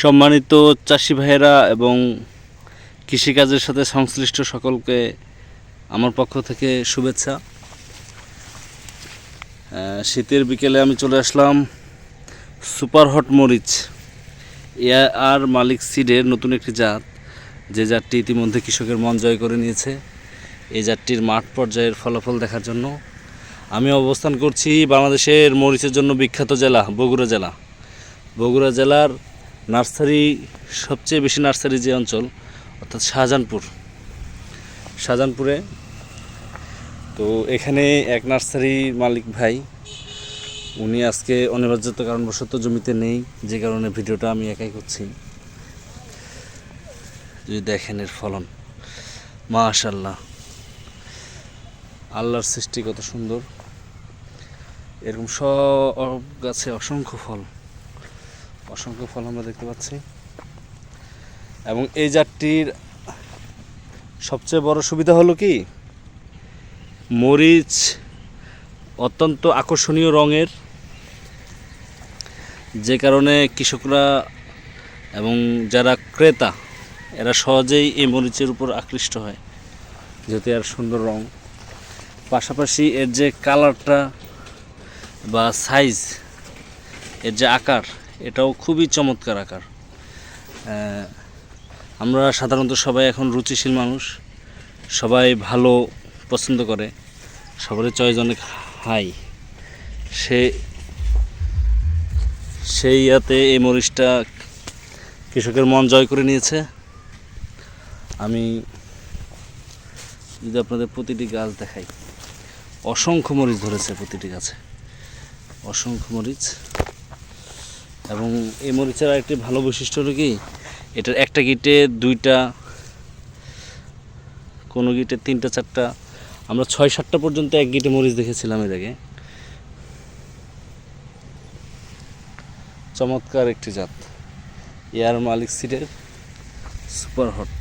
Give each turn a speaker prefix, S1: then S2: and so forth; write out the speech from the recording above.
S1: সম্মানিত চাষি ভাইয়েরা এবং কৃষিকাজের সাথে সংশ্লিষ্ট সকলকে আমার পক্ষ থেকে শুভেচ্ছা। শীতের বিকেলে আমি চলে আসলাম সুপার হট মরিচ। এ আর মালিক সিডের নতুন একটি জাত। যে জাতটি ইতিমধ্যে কৃষকের মন জয় করে নিয়েছে। এই জাতটির মাঠ পর্যায়ের ফলাফল দেখার জন্য আমি অবস্থান করছি বাংলাদেশের মরিচের জন্য বিখ্যাত জেলা, বগুড়া জেলা। বগুড়া জেলার নার্সারি, সবচেয়ে বেশি নার্সারি যে অঞ্চল, অর্থাৎ শাহজাহানপুর। শাহজাহানপুরে তো এখানে এক নার্সারি মালিক ভাই, উনি আজকে অনিবার্যত কারণবশত জমিতে নেই, যে কারণে ভিডিওটা আমি একাই করছি। যদি দেখেন এর ফলন। মা মাশাল্লাহ আল্লাহর সৃষ্টি কত সুন্দর। এরকম সব গাছে অসংখ্য ফল। অসংখ্য ফল আমরা দেখতে পাচ্ছি। এবং এই জাতটির সবচেয়ে বড় সুবিধা হলো কি? মরিচ অত্যন্ত আকর্ষণীয় রঙের, যে কারণে কৃষকরা এবং যারা ক্রেতা, এরা সহজেই এই মরিচের উপর আকৃষ্ট হয়, যেহেতু এর সুন্দর রং। পাশাপাশি এর যে কালারটা বা সাইজ এর যে আকার এটাও খুবই চমৎকার আকার। আমরা সাধারণত সবাই এখন রুচিশীল মানুষ, সবাই ভালো পছন্দ করে, সবারই চয়েস অনেক হাই। সে, সেই ইয়াতে এই মরিচটা কৃষকের মন জয় করে নিয়েছে। আমি যদি আপনাদের প্রতিটি গাছ দেখাই, অসংখ্য মরিচ ধরেছে প্রতিটি গাছে। অসংখ্য মরিচ। এবং এই মরিচের আরেকটি ভালো বৈশিষ্ট্য হলো কি, এটার একটা গিটে দুইটা, কোনো গিটে তিনটা, চারটা, আমরা ছয়, সাতটা পর্যন্ত এক গিটে মরিচ দেখেছিলাম এর আগে। চমৎকার একটি জাত। এয়ার মালিক সিটের সুপার হট।